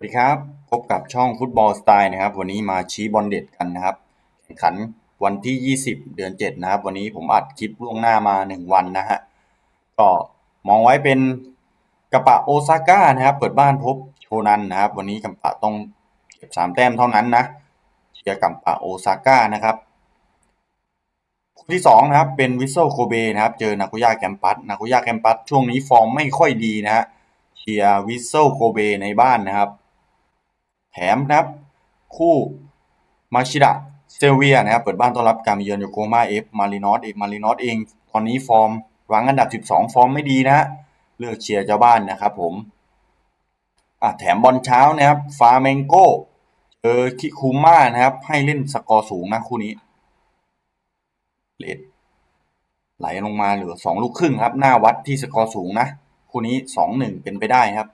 สวัสดีครับ พบกับช่องฟุตบอลสไตล์นะครับ วันนี้มาชี้บอลเด็ดกันนะครับ แข่งขันวันที่ 20 เดือน 7 นะครับ วันนี้ผมอัดคลิปล่วงหน้ามา 1 วันนะฮะก็มองไว้เป็นกระปะโอซาก้านะครับ เปิดบ้านพบโชนันนะครับ วันนี้กำปะต้องเก็บ 3 แต้มเท่านั้นนะเชียร์กำปะโอซาก้านะครับคู่ที่2นะครับเป็นวิสเซโคเบนะครับ เจอนากุย่าแกมปัสนากุย่าแกมปัสช่วงนี้ฟอร์มไม่ค่อยดีนะฮะเชียร์วิสเซโคเบในบ้านนะครับ แถมนะครับ คู่มาชิดะเซเวียนะครับ เปิดบ้านต้อนรับการมาเยือนโยโกมาเอฟมารินอสเองมารินอสเอง ตอนนี้ฟอร์มวางอันดับ 12 ฟอร์มไม่ดีนะฮะเลือกเชียร์เจ้าบ้านนะครับผมอะแถมบอลเช้านะครับฟาเมงโกเจอคิคุม่านะครับ ให้เล่นสกอร์สูงนะคู่นี้เลดไหลลงมาเหลือ 2 ลูกครึ่งครับ หน้าวัดที่สกอร์สูงนะ คู่นี้ 2-1 เป็นไปได้ครับ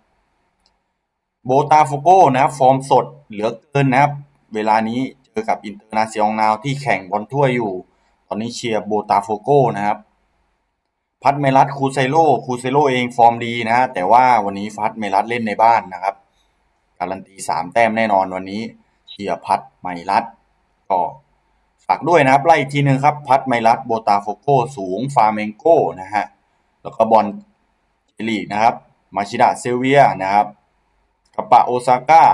โบตาโฟโกนะครับ ฟอร์มสดเหลือเกินนะครับ เวลานี้เจอกับอินเตอร์นาเซียนาวที่แข่งบอลถ้วยอยู่ ตอนนี้เชียร์โบตาโฟโกนะครับ พัดเมลัสคูเซโลคูเซโลเองฟอร์มดีนะแต่ว่าวันนี้พัดเมลัสเล่นในบ้านนะครับ การันตีสามแต้มแน่นอนวันนี้เชียร์พัดไมลัสก็ฝากด้วยนะครับไล่อีกทีหนึ่งครับพัดไมลัสโบตาโฟโกสูงฟาเมงโกนะฮะแล้วก็บอลเจลีกนะครับ มาชิดะเซเวียนะครับ กาปะโอซาก้า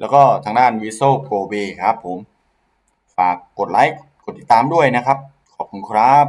แล้วก็ทางด้านวิโซโกเบครับผม ฝากกดไลค์ กดติดตามด้วยนะครับ ขอบคุณครับ